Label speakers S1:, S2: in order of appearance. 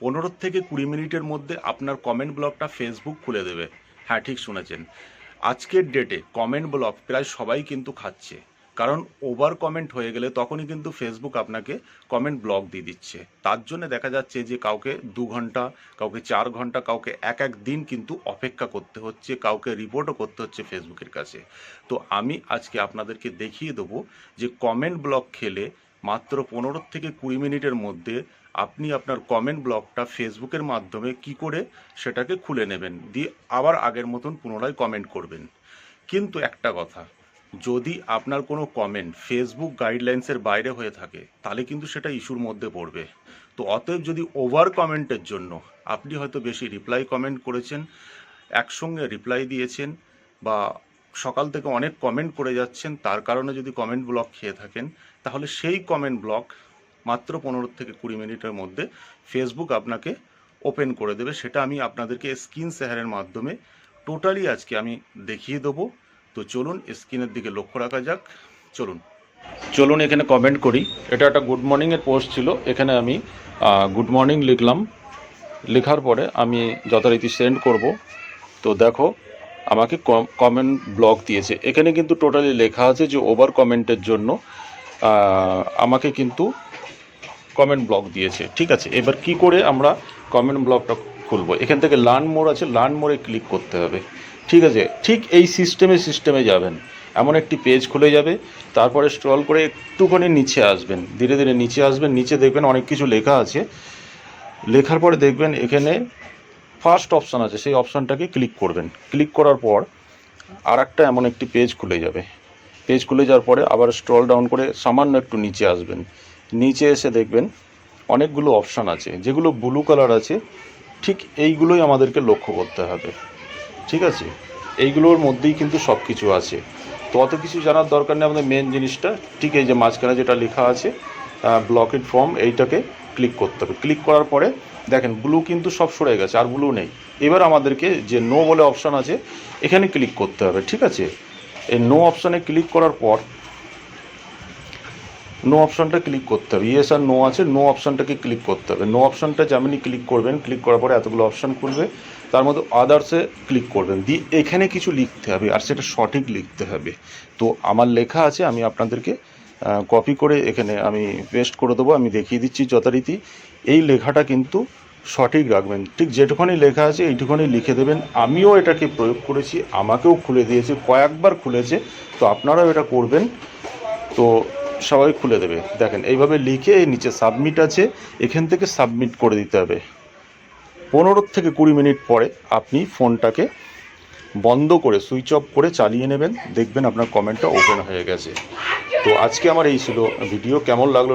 S1: পনেরো থেকে কুড়ি মিনিটের মধ্যে আপনার কমেন্ট ব্লকটা ফেসবুক খুলে দেবে। হ্যাঁ ঠিক শুনেছেন। আজকের ডেটে কমেন্ট ব্লক প্রায় সবাই কিন্তু খাচ্ছে। কারণ ওভার কমেন্ট হয়ে গেলে তখনই কিন্তু ফেসবুক আপনাকে কমেন্ট ব্লক দিয়ে দিচ্ছে। তার জন্য দেখা যাচ্ছে যে কাউকে দু ঘণ্টা, কাউকে চার ঘণ্টা, কাউকে এক এক দিন কিন্তু অপেক্ষা করতে হচ্ছে, কাউকে রিপোর্টও করতে হচ্ছে ফেসবুকের কাছে। তো আমি আজকে আপনাদেরকে দেখিয়ে দেবো যে কমেন্ট ব্লক খেলে মাত্র পনেরো থেকে কুড়ি মিনিটের মধ্যে আপনি আপনার কমেন্ট ব্লকটা ফেসবুকের মাধ্যমে কি করে সেটাকে খুলে নেবেন, দিয়ে আবার আগের মতন পুনরায় কমেন্ট করবেন। কিন্তু একটা কথা, যদি আপনার কোনো কমেন্ট ফেসবুক গাইডলাইন্সের বাইরে হয়ে থাকে, তাহলে কিন্তু সেটা ইস্যুর মধ্যে পড়বে। তো অতএব যদি ওভার কমেন্টের জন্য আপনি হয়তো বেশি রিপ্লাই কমেন্ট করেছেন, একসঙ্গে রিপ্লাই দিয়েছেন, বা সকাল থেকে অনেক কমেন্ট করে যাচ্ছেন, তার কারণে যদি কমেন্ট ব্লক খেয়ে থাকেন, তাহলে সেই কমেন্ট ব্লক মাত্র পনেরো থেকে কুড়ি মিনিটের মধ্যে ফেসবুক আপনাকে ওপেন করে দেবে। সেটা আমি আপনাদেরকে স্ক্রিন শেয়ারের মাধ্যমে টোটালি আজকে আমি দেখিয়ে দেবো। তো চলুন স্ক্রিনের দিকে লক্ষ্য রাখা যাক। চলুন। চলুন এখানে কমেন্ট করি। এটা একটা গুড মর্নিংয়ের পোস্ট ছিল। এখানে আমি গুড মর্নিং লিখলাম। লেখার পরে আমি যথারীতি সেন্ড করব। তো দেখো আমাকে কমেন্ট ব্লক দিয়েছে। এখানে কিন্তু টোটালি লেখা আছে যে ওভার কমেন্টের জন্য আমাকে কিন্তু কমেন্ট ব্লক দিয়েছে। ঠিক আছে? এবার কি করে আমরা কমেন্ট ব্লকটা খুলবো? এখান থেকে লার্ন মোড় আছে লার্ন মোড়ে ক্লিক করতে হবে। ঠিক আছে? ঠিক এই সিস্টেমে সিস্টেমে যাবেন। এমন একটি পেজ খুলে যাবে, তারপরে স্ক্রল করে একটুখানি নিচে আসবেন। ধীরে ধীরে নিচে আসবেন, নিচে দেখবেন অনেক কিছু লেখা আছে। লেখার পরে দেখবেন এখানে ফার্স্ট অপশান আছে, সেই অপশানটাকে ক্লিক করবেন। ক্লিক করার পর আর একটা এমন একটি পেজ খুলে যাবে। পেজ খুলে যাওয়ার পরে আবার স্ক্রল ডাউন করে সামান্য একটু নিচে আসবেন। নিচে এসে দেখবেন অনেকগুলো অপশান আছে, যেগুলো ব্লু কালার আছে, ঠিক এইগুলোই আমাদেরকে লক্ষ্য করতে হবে। ঠিক আছে? এইগুলোর মধ্যেই কিন্তু সব কিছু আছে। তো অত কিছু জানার দরকার নেই, আমাদের মেন জিনিসটা। ঠিক এই যে মাঝখানে যেটা লেখা আছে ব্লকেড ফর্ম এইটাকে ক্লিক করতে হবে। ক্লিক করার পরে দেখেন ব্লু কিন্তু সব সরে গেছে, আর ব্লু নেই। এবার আমাদেরকে যে নো বলে অপশান আছে, এখানে ক্লিক করতে হবে, ঠিক আছে? এই নো অপশানে ক্লিক করার পর নো অপশানটা ক্লিক করতে হবে। ইয়েস আর নো আছে নো অপশানটাকে ক্লিক করতে হবে। নো অপশানটা যেমনই ক্লিক করবেন ক্লিক করার পরে এতগুলো অপশান খুলবে। তার মধ্যে আদার্সে ক্লিক করবেন। দিয়ে এখানে কিছু লিখতে হবে, আর সেটা সঠিক লিখতে হবে। তো আমার লেখা আছে, আমি আপনাদেরকে কপি করে এখানে আমি পেস্ট করে দেবো, আমি দেখিয়ে দিচ্ছি যথারীতি। এই লেখাটা কিন্তু সঠিক রাখবেন। ঠিক যেটুখানি লেখা আছে এইটুখানি লিখে দেবেন। আমিও এটাকে প্রয়োগ করেছি, আমাকেও খুলে দিয়েছে, কয়েকবার খুলেছে, তো আপনারাও এটা করবেন, তো সবাই খুলে দেবে। দেখেন, এইভাবে লিখে নিচে সাবমিট আছে, এখান থেকে সাবমিট করে দিতে হবে। পনেরো থেকে কুড়ি মিনিট পরে আপনি ফোনটাকে বন্ধ করে, সুইচ অফ করে চালিয়ে নেবেন। দেখবেন আপনার কমেন্টটা ওপেন হয়ে গেছে। তো আজকে আমার এই ছিল ভিডিও। কেমন লাগল